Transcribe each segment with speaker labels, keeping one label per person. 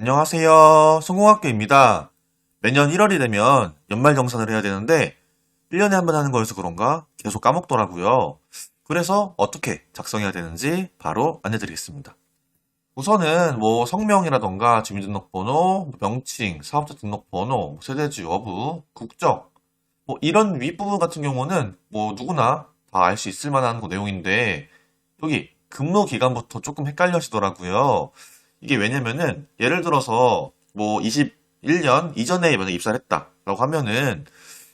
Speaker 1: 안녕하세요. 성공학교입니다. 매년 1월이 되면 연말정산을 해야 되는데 1년에 한 번 하는 거여서 그런가 계속 까먹더라고요. 그래서 어떻게 작성해야 되는지 바로 안내드리겠습니다. 우선은 뭐 성명이라던가 주민등록번호, 명칭, 사업자 등록번호, 뭐 세대주 여부, 국적 뭐 이런 윗부분 같은 경우는 뭐 누구나 다 알 수 있을 만한 그 내용인데 여기 근무 기간부터 조금 헷갈려 하시더라고요. 이게 왜냐면은 예를 들어서 뭐 21년 이전에 만약 입사를 했다라고 하면은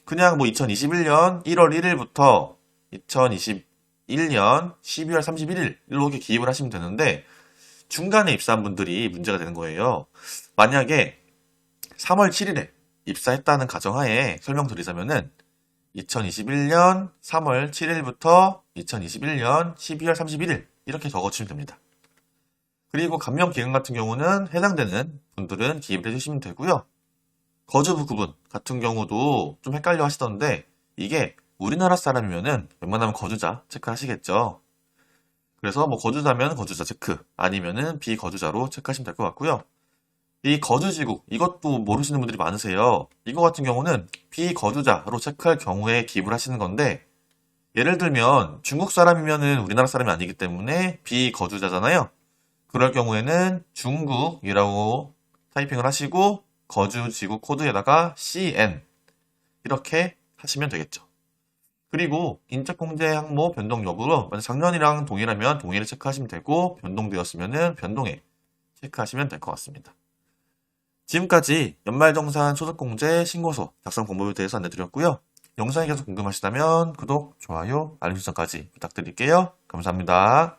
Speaker 1: 그냥 뭐 2021년 1월 1일부터 2021년 12월 31일 이렇게 기입을 하시면 되는데 중간에 입사한 분들이 문제가 되는 거예요. 만약에 3월 7일에 입사했다는 가정하에 설명드리자면은 2021년 3월 7일부터 2021년 12월 31일 이렇게 적어주시면 됩니다. 그리고 감면 기간 같은 경우는 해당되는 분들은 기입을 해주시면 되고요. 거주부 구분 같은 경우도 좀 헷갈려 하시던데 이게 우리나라 사람이면은 웬만하면 거주자 체크하시겠죠. 그래서 뭐 거주자면 거주자 체크 아니면은 비거주자로 체크하시면 될 것 같고요. 이 거주지국 이것도 모르시는 분들이 많으세요. 이거 같은 경우는 비거주자로 체크할 경우에 기입을 하시는 건데 예를 들면 중국 사람이면은 우리나라 사람이 아니기 때문에 비거주자잖아요. 그럴 경우에는 중국이라고 타이핑을 하시고 거주지국 코드에다가 CN 이렇게 하시면 되겠죠. 그리고 인적공제 항모 변동 여부로 작년이랑 동일하면 동일을 체크하시면 되고 변동되었으면 변동에 체크하시면 될 것 같습니다. 지금까지 연말정산 소득공제 신고서 작성 방법에 대해서 안내드렸고요. 영상이 계속 궁금하시다면 구독, 좋아요, 알림 설정까지 부탁드릴게요. 감사합니다.